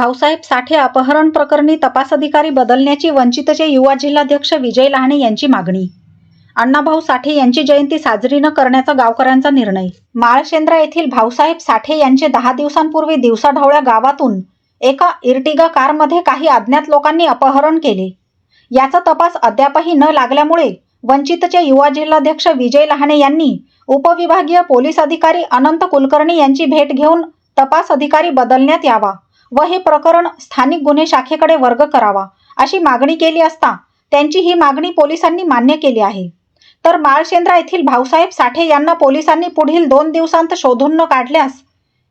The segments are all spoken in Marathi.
भाऊसाहेब साठे अपहरण प्रकरणी तपास अधिकारी बदलण्याची वंचितचे युवा जिल्हाध्यक्ष विजय लहाणे यांची मागणी. अण्णाभाऊ साठे यांची जयंती साजरी न करण्याचा गावकऱ्यांचा निर्णय. माळशेंद्रा येथील भाऊसाहेब साठे यांचे दहा दिवसांपूर्वी दिवसाढवळ्या गावातून एका इर्टिगा कारमध्ये काही अज्ञात लोकांनी अपहरण केले. याचा तपास अद्यापही न लागल्यामुळे वंचितचे युवा जिल्हाध्यक्ष विजय लहाणे यांनी उपविभागीय पोलीस अधिकारी अनंत कुलकर्णी यांची भेट घेऊन तपास अधिकारी बदलण्यात यावा. व हे प्रकरण स्थानिक गुन्हे शाखेकडे वर्ग करावा अशी मागणी केली असता त्यांची ही मागणी पोलिसांनी मान्य केली आहे. तर माळशेंद्रा येथील भाऊसाहेब साठे यांना पोलिसांनी पुढील दोन दिवसांत शोधून न काढल्यास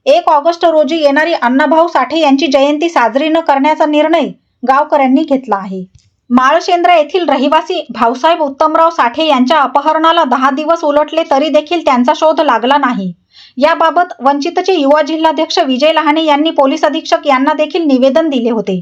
एक ऑगस्ट रोजी येणारी अण्णाभाऊ साठे यांची जयंती साजरी न करण्याचा निर्णय गावकऱ्यांनी घेतला आहे. माळशेंद्रा येथील रहिवासी भाऊसाहेब उत्तमराव साठे यांच्या अपहरणाला दहा दिवस उलटले तरी देखील त्यांचा शोध लागला नाही. याबाबत वंचितचे युवा जिल्हाध्यक्ष विजय लहाणे यांनी पोलीस अधीक्षक यांना देखील निवेदन दिले होते.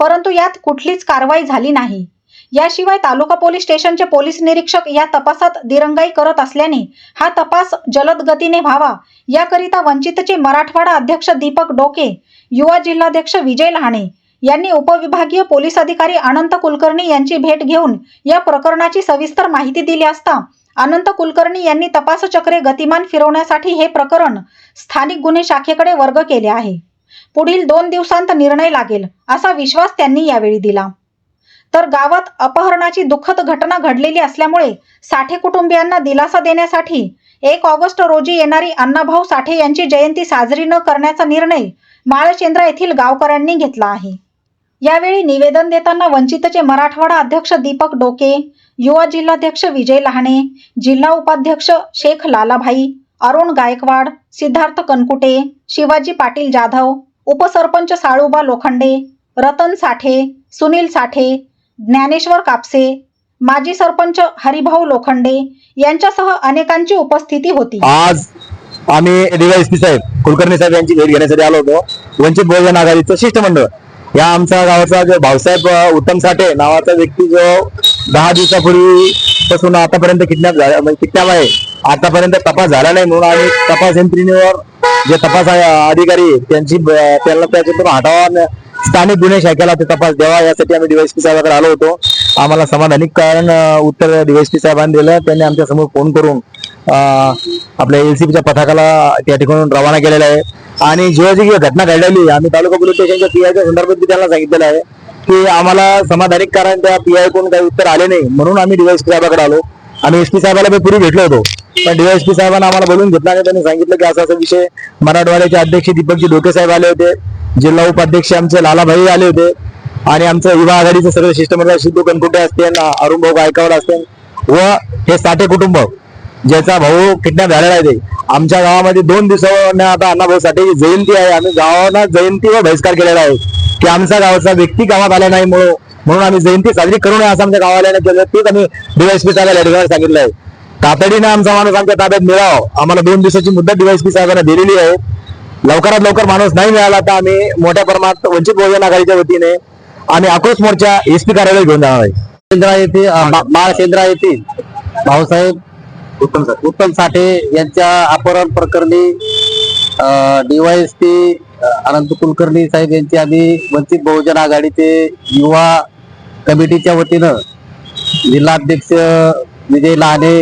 परंतु यात कुठलीच कारवाई झाली नाही. याशिवाय तालुका पोलीस स्टेशनचे पोलीस निरीक्षक या तपासात दिरंगाई करत असल्याने हा तपास जलद गतीने व्हावा. याकरिता वंचितचे मराठवाडा अध्यक्ष दीपक डोके युवा जिल्हाध्यक्ष विजय लहाणे यांनी उपविभागीय पोलीस अधिकारी अनंत कुलकर्णी यांची भेट घेऊन या प्रकरणाची सविस्तर माहिती दिली असता अनंत कुलकर्णी यांनी तपासचक्रे गतिमान फिरवण्यासाठी हे प्रकरण स्थानिक गुन्हे शाखेकडे वर्ग केले आहे. पुढील दोन दिवसांत निर्णय लागेल असा विश्वास त्यांनी यावेळी दिला. तर गावात अपहरणाची दुःखद घटना घडलेली असल्यामुळे साठे कुटुंबियांना दिलासा देण्यासाठी एक ऑगस्ट रोजी येणारी अण्णाभाऊ साठे यांची जयंती साजरी न करण्याचा निर्णय माळचेंद्रा येथील गावकऱ्यांनी घेतला आहे. यावेळी निवेदन देताना वंचितचे मराठवाडा अध्यक्ष दीपक डोके युवा जिल्हाध्यक्ष विजय लहाणे जिल्हा उपाध्यक्ष शेख लालाभाई अरुण गायकवाड सिद्धार्थ कनकुटे शिवाजी पाटील जाधव उपसरपंच साळुबा लोखंडे रतन साठे सुनील साठे ज्ञानेश्वर कापसे माजी सरपंच हरिभाऊ लोखंडे यांच्यासह अनेकांची उपस्थिती होती. आज आम्ही साहेब कुलकर्णी साहेब यांची भेट घेण्यासाठी आलो होतो. वंचित बहुजन आघाडीचं शिष्टमंडळ. या आमच्या गावाचा जो भाऊसाहेब उत्तम साठे नावाचा व्यक्ती जो दहा दिवसापूर्वी पासून आतापर्यंत किडनॅप झाला म्हणजे किडनॅप आहे आतापर्यंत तपास झाला नाही म्हणून आम्ही तपास यंत्रणेवर जे तपास अधिकारी आहेत, त्यांची त्यांना त्याच्यातून हटावा स्थानिक गुन्हे शाखेला ते तपास द्यावा यासाठी आम्ही डीवायसपी साहेबाकडे आलो होतो. आम्हाला समाधानिक कारण उत्तर डीवायसपी साहेबांनी दिलं त्यांनी आमच्यासमोर फोन करून अ, आपल्या पीच्या पथकाला त्या ठिकाणून रवाना केलेला आहे. आणि जेव्हा जी घटना घडलेली आम्ही तालुका पोलीस स्टेशनच्या पीआयच्या संदर्भात बी त्यांना सांगितलेलं आहे की आम्हाला समाधानिक कारण त्या पीआय कोण काही उत्तर आले नाही. म्हणून आम्ही डीवायएसपी साहेबाकडे आलो. आम्ही एसपी साहेबाला मी पूर्वी भेटलो होतो. पण डीवायएसपी साहेबांना आम्हाला बोलून घेतला आणि त्यांनी सांगितलं की असा असा विषय मराठवाड्याचे अध्यक्ष दीपकजी डोके साहेब आले होते. जिल्हा उपाध्यक्ष आमचे लालाभाई आले होते. आणि आमचं युवा आघाडीचं सगळं शिष्टमंडळ सिद्धू कनकुटे असतील अरुण भाऊ गायकवाड असतील व हे साठे कुटुंब. ज्याचा भाऊ किडनॅप झालेला आहे ते. आमच्या गावामध्ये दोन दिवसावर आता अण्णाभाऊ साठेची जयंती आहे. आम्ही गावाला जयंती व बहिष्कार केलेला आहे. की आमच्या गावाचा व्यक्ती गावात आला नाही म्हणून म्हणून आम्ही जयंती साजरी करू नये असं आमच्या गावाला केलं. तेच आम्ही डीवायसपी साहेबांना ठिकाणी सांगितलं आहे. तातडीने आमचा माणूस आमच्या ताब्यात मिळावा. आम्हाला दोन दिवसाची मुदत डीवायसपी साहेबांना दिलेली आहे. लवकरात लवकर माणूस नाही मिळाला तर आम्ही मोठ्या प्रमाणात वंचित बहुजन आघाडीच्या वतीने आम्ही आक्रोश मोर्चा एसपी कार्यालय घेऊन जाणार आहे. केंद्रा येथे बाळकेंद्रा येथे भाऊसाहेब उत्तम सर. उत्तम साठे यांच्या अपहरण प्रकरणी डीवायएसपी अनंत कुलकर्णी साहेब यांची आम्ही वंचित बहुजन आघाडीचे युवा कमिटीच्या वतीनं जिल्हाध्यक्ष विजय लहाने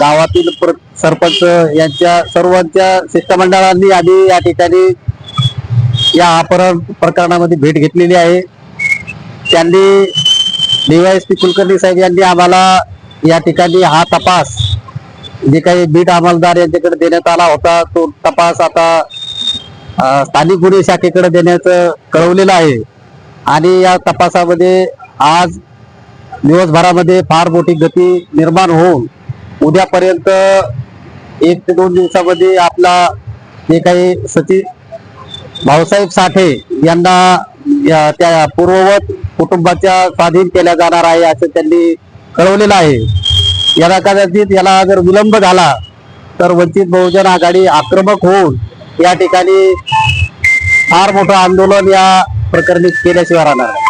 गावातील प्र- सरपंच यांच्या सर्वांच्या शिष्टमंडळांनी आम्ही या ठिकाणी या अपहरण प्रकरणामध्ये भेट घेतलेली आहे. त्यांनी डीवायएसपी कुलकर्णी साहेब यांनी आम्हाला या ठिकाणी हा तपास जे काही बीट अंमलदार यांच्याकडे देण्यात आला होता तो तपास आता स्थानिक गुन्हे शाखेकडे देण्याचं कळवलेलं आहे. आणि या तपासामध्ये आज दिवसभरामध्ये फार मोठी गती निर्माण होऊन उद्यापर्यंत एक ते दोन दिवसामध्ये आपला जे काही सचिव भाऊसाहेब साठे यांना या- त्या पूर्ववत कुटुंबाच्या स्वाधीन केल्या जाणार आहे असं त्यांनी कळवलेलं आहे. याला कदाचित याला जर विलंब झाला तर वंचित बहुजन आघाडी आक्रमक होऊन या ठिकाणी फार मोठं आंदोलन या प्रकरणी केल्याशिवाय राहणार आहे.